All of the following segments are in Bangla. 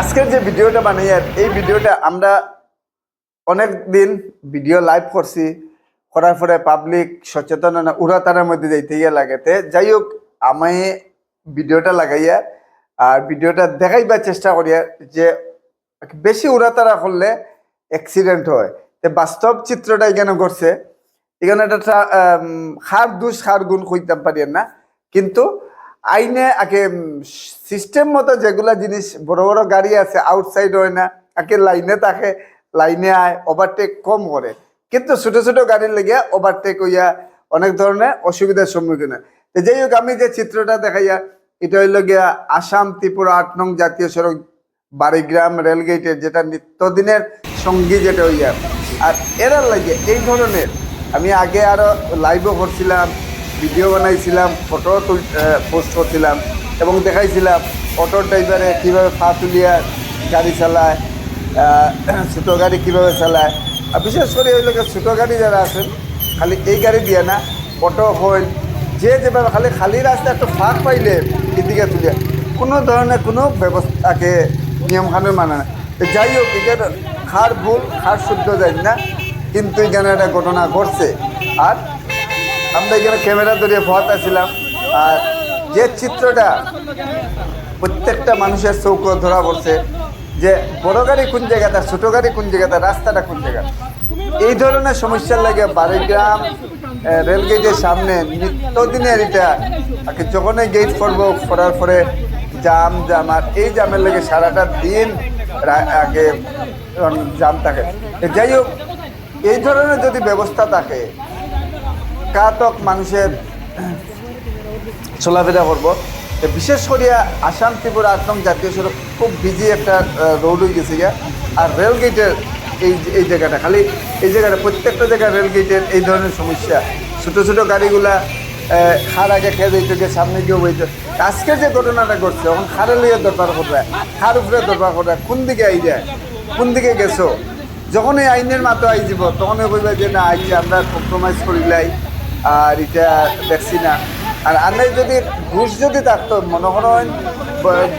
আজকের যে ভিডিওটা বানাই এই ভিডিওটা আমরা অনেক দিন ভিডিও লাইভ করছি। করার পরে পাবলিক সচেতন না উড়াতারার মধ্যে যাইতে গিয়ে লাগে তে যাই হোক, আমি ভিডিওটা লাগাইয়া, আর ভিডিওটা দেখাইবার চেষ্টা করিয়া যে বেশি উড়াতারা করলে অ্যাক্সিডেন্ট হয়। তে বাস্তব চিত্রটা এখানে ঘটছে। এখানে একটা খার দুষ খার গুণ কইতাম পারি না। কিন্তু আইনে আগে সিস্টেম মতো যেগুলা জিনিস বড় বড় গাড়ি আছে আউটসাইড হয় না আগে লাইনে থাকে লাইনে আয় ওভারটেক কম করে। কিন্তু ছোট ছোট গাড়ির লেগে ওভারটেক হইয়া অনেক ধরনের অসুবিধার সম্মুখীন হয়। যাই হোক, আমি যে চিত্রটা দেখাইয়া, এটা হইল গিয়া আসাম ত্রিপুরা আট নং জাতীয় সড়ক বাড়িগ্রাম রেলগেটের যেটা নিত্যদিনের সঙ্গী যেটা হইয়া। আর এরার লাগে এই ধরনের, আমি আগে আরও লাইভও করছিলাম ভিডিও বানাইছিলাম ফটো তুল পোস্ট করছিলাম এবং দেখাইছিলাম অটো ড্রাইভারে কীভাবে পা তুলিয়া গাড়ি চালায় ছোটো গাড়ি কীভাবে চালায়। আর বিশেষ করে ওই লোকের ছোটো গাড়ি যারা আছেন, খালি এই গাড়ি দিয়ে না অটো হইল যে যেভাবে খালি খালি রাস্তা একটু ফাঁক পাইলে এদিকে তুলে কোনো ধরনের কোনো ব্যবস্থাকে নিয়ম কানুন মানে না। যাই হোক এখানে খার ভুল, খার শুদ্ধ যায় না, কিন্তু এখানে একটা ঘটনা ঘটছে। আর আমরা এখানে ক্যামেরা ধরে ভত আছিলাম। আর যে চিত্রটা প্রত্যেকটা মানুষের চৌক ধরা পড়ছে, যে বড় গাড়ি কোন জায়গাটা, ছোট গাড়ি কোন জায়গাটা, রাস্তাটা কোন জায়গা এই ধরনের সমস্যার লাগে বাড়িগ্রাম রেলগেটের সামনে নিত্যদিনের এটা যখনই গেট করব, করার পরে জাম জাম, আর এই জামের লেগে সারাটা দিন আগে জাম থাকে। যাই হোক, এই ধরনের যদি ব্যবস্থা থাকে কাতক মানুষের চলাফেরা করব। বিশেষ করিয়া আসাম ত্রিপুরা আট নং জাতীয় সড়ক খুব বিজি একটা রোড হয়ে গেছে গিয়া। আর রেল গেটের এই এই জায়গাটা, খালি এই জায়গাটা, প্রত্যেকটা জায়গায় রেল গেটের এই ধরনের সমস্যা। ছোটো ছোটো গাড়িগুলা খার আগে খেয়ে দিত গিয়ে সামনে গিয়ে বইত। আজকে যে ঘটনাটা ঘটছে, এখন খারে লিয়ে দরকার করবে খার উপরে দরকার করবে, কোন দিকে আই যায় কোন দিকে গেছো? যখন এই আইনের মাতো আই যাব তখন কইবে যে না, আইছে, আমরা কম্প্রোমাইজ করিলাই। আর এটা দেখছি না। আর আন্দাজ যদি ঘুষ যদি থাকতো, মনে করেন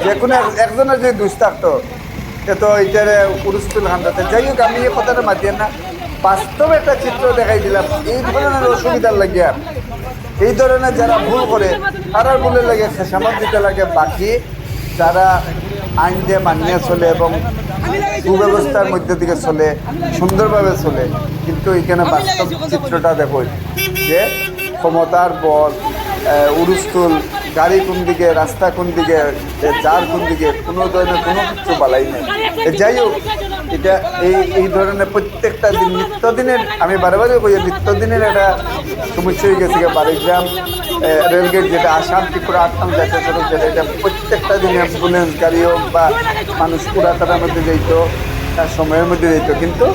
যে কোনো এক- একজনের যদি ঘুষ থাকতো তো এটারে উরুস্তুল খান্দাতে যাই হোক, আমি এই কথাটা মাতিয়ে না। বাস্তব একটা চিত্র দেখাই দিলাম। এই ধরনের অসুবিধার লাগিয়া এই ধরনের যারা ভুল করে তারা ভুলের লাগে খেসামত দিতে লাগে। বাকি যারা আইন দিয়ে মানিয়ে চলে এবং সুব্যবস্থার মধ্যে দিকে চলে সুন্দরভাবে চলে কিন্তু এখানে বাস্তব চিত্রটা দেখো যে ক্ষমতার বল উরুস্তুল গাড়ি কোন দিকে রাস্তা কোন দিকে যার কোন দিকে কোনো ধরনের কোনো কিছু বালাই নেই। যাই হোক এটা এই এই ধরনের প্রত্যেকটা দিন, নিত্যদিনের, আমি বারে বারে কই, নিত্যদিনের একটা সমস্যা হয়ে গেছে গিয়ে বাড়িগ্রাম রেলগেট যেটা আসাম ত্রিপুরা আসাম জাতীয় সড়ক যেটা, এটা প্রত্যেকটা দিন অ্যাম্বুলেন্স গাড়ি হোক বা মানুষ পুরাতার মধ্যে যেত তার সময়ের মধ্যে যেত কিন্তু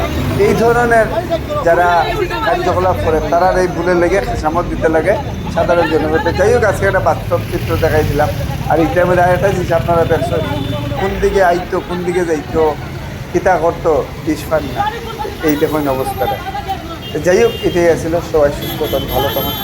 এই ধরনের যারা কার্যকলাপ করে তারা এই ভুলে লেগে সামত দিতে লাগে সাধারণ জনগণকে যাই হোক, আজকে একটা বাস্তব চিত্র দেখাই দিলাম। আর এই টাইমের আরেকটা জিনিস আপনারা কোন দিকে আইতো, কোন দিকে যাইতো কিতা করতো ইসফান না এই দেখুন অবস্থাটা যাই হোক, এটাই আসলে সবাই সুস্থ ভালো তখন